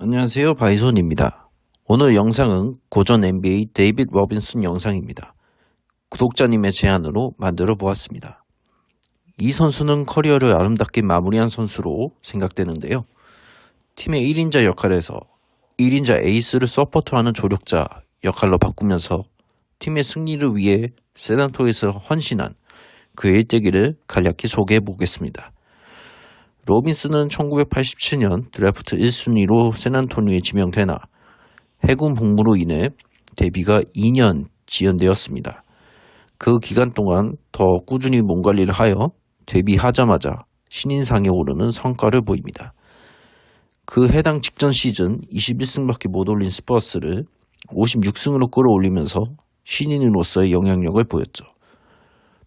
안녕하세요. 바이손입니다. 오늘 영상은 고전 NBA 데이빗 로빈슨 영상입니다. 구독자님의 제안으로 만들어 보았습니다. 이 선수는 커리어를 아름답게 마무리한 선수로 생각되는데요. 팀의 1인자 역할에서 1인자 에이스를 서포트하는 조력자 역할로 바꾸면서 팀의 승리를 위해 세단토에서 헌신한 그의 일대기를 간략히 소개해 보겠습니다. 로빈스는 1987년 드래프트 1순위로 샌안토니에 지명되나 해군 복무로 인해 데뷔가 2년 지연되었습니다. 그 기간 동안 더 꾸준히 몸 관리를 하여 데뷔하자마자 신인상에 오르는 성과를 보입니다. 그 해당 직전 시즌 21승밖에 못 올린 스퍼스를 56승으로 끌어올리면서 신인으로서의 영향력을 보였죠.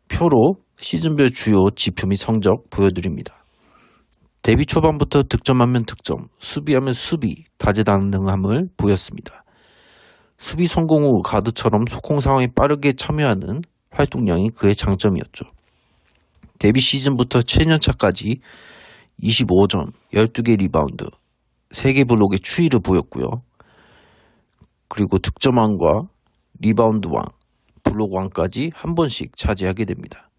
표로 시즌별 주요 지표 및 성적 보여드립니다. 데뷔 초반부터 득점하면 득점, 수비하면 수비, 다재다능함을 보였습니다. 수비 성공 후 가드처럼 속공 상황에 빠르게 참여하는 활동량이 그의 장점이었죠. 데뷔 시즌부터 7년차까지 25점, 12개 리바운드, 3개 블록의 추이를 보였고요. 그리고 득점왕과 리바운드왕, 블록왕까지 한 번씩 차지하게 됩니다.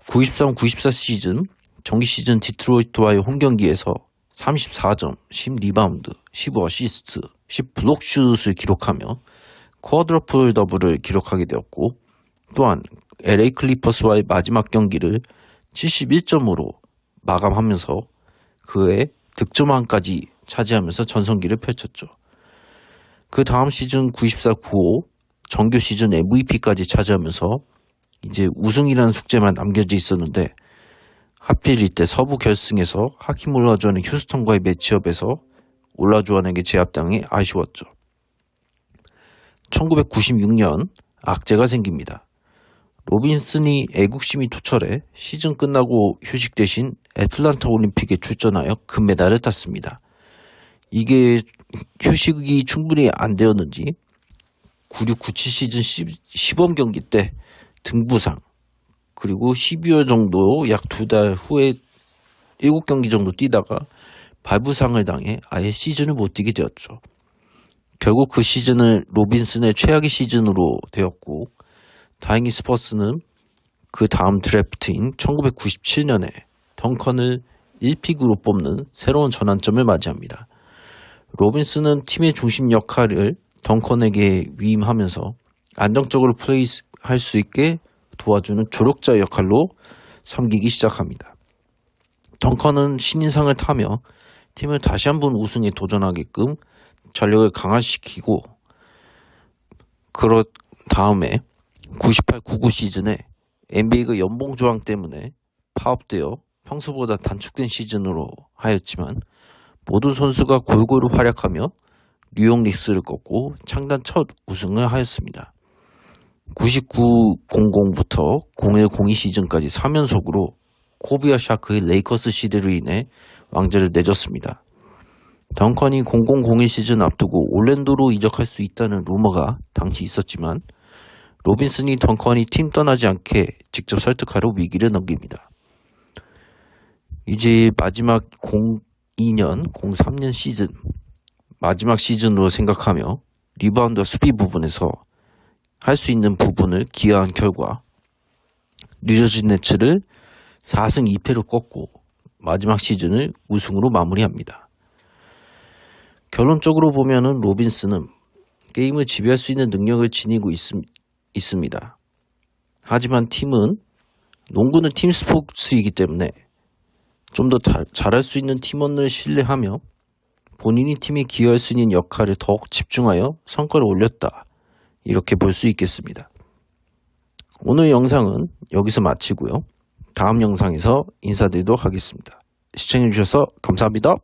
93-94 시즌 정기 시즌 디트로이트와의 홈 경기에서 34점, 10리바운드, 15어시스트, 10블록슛을 기록하며 쿼드러플 더블을 기록하게 되었고 또한 LA 클리퍼스와의 마지막 경기를 71점으로 마감하면서 그의 득점왕까지 차지하면서 전성기를 펼쳤죠. 그 다음 시즌 94-95 정규 시즌 MVP까지 차지하면서 이제 우승이라는 숙제만 남겨져 있었는데 하필 이때 서부 결승에서 올라주안의 휴스턴과의 매치업에서 올라주안에게 제압당해 아쉬웠죠. 1996년 악재가 생깁니다. 로빈슨이 애국심이 투철해 시즌 끝나고 휴식 대신 애틀란타 올림픽에 출전하여 금메달을 땄습니다. 이게 휴식이 충분히 안 되었는지 9697 시즌 시범 경기 때 등부상 그리고 12월 정도 약 두 달 후에 7경기 정도 뛰다가 발부상을 당해 아예 시즌을 못 뛰게 되었죠. 결국 그 시즌을 로빈슨의 최악의 시즌으로 되었고 다행히 스퍼스는 그 다음 드래프트인 1997년에 덩컨을 1픽으로 뽑는 새로운 전환점을 맞이합니다. 로빈슨은 팀의 중심 역할을 덩컨에게 위임하면서 안정적으로 플레이할 수 있게 도와주는 조력자 역할로 섬기기 시작합니다. 덩컨은 신인상을 타며 팀을 다시 한번 우승에 도전하게끔 전력을 강화시키고 그런 다음에 98-99 시즌에 NBA가 연봉 조항 때문에 파업되어 평소보다 단축된 시즌으로 하였지만 모든 선수가 골고루 활약하며 뉴욕 닉스를 꺾고 창단 첫 우승을 하였습니다. 99-00부터 01-02 시즌까지 3연속으로 코비아 샤크의 레이커스 시대로 인해 왕자를 내줬습니다. 덩컨이 0001 시즌 앞두고 올랜도로 이적할 수 있다는 루머가 당시 있었지만 로빈슨이 덩컨이 팀 떠나지 않게 직접 설득하러 위기를 넘깁니다. 이제 마지막 02년, 03년 시즌 마지막 시즌으로 생각하며 리바운드와 수비 부분에서 할 수 있는 부분을 기여한 결과 뉴저지 네츠를 4승 2패로 꺾고 마지막 시즌을 우승으로 마무리합니다. 결론적으로 보면은 로빈스는 게임을 지배할 수 있는 능력을 지니고 있, 있습니다. 하지만 팀은 농구는 팀 스포츠이기 때문에 좀 더 잘할 수 있는 팀원을 신뢰하며 본인이 팀에 기여할 수 있는 역할을 더욱 집중하여 성과를 올렸다. 이렇게 볼 수 있겠습니다. 오늘 영상은 여기서 마치고요. 다음 영상에서 인사드리도록 하겠습니다. 시청해주셔서 감사합니다.